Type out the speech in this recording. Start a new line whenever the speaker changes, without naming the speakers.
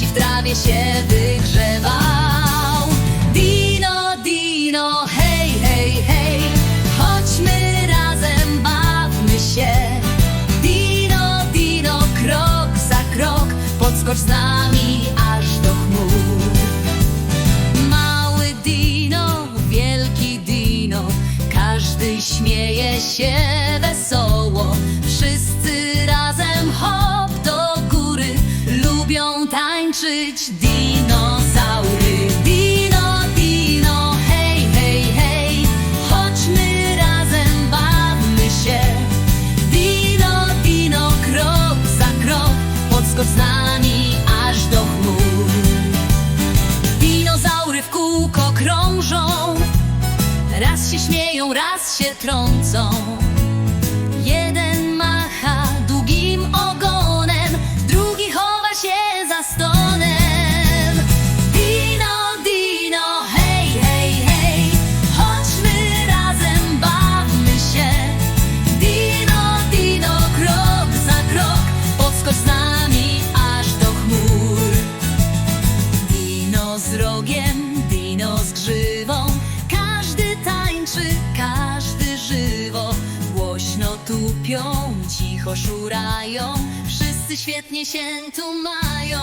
ci w trawie się wygrzewał. Dino, Dino, hej, hej, hej, chodźmy razem, bawmy się. Dino, Dino, krok za krok, podskocz z nami aż do chmur. Mały dino, wielki dino, każdy śmieje się tańczyć dinozaury. Dino, dino, hej, hej, hej, chodźmy razem, bawmy się. Dino, dino, krok za krok, podskocz z nami aż do chmur. Dinozaury w kółko krążą, raz się śmieją, raz się trącą. Każdy żywo? Głośno tupią, cicho szurają Wszyscy świetnie się tu mają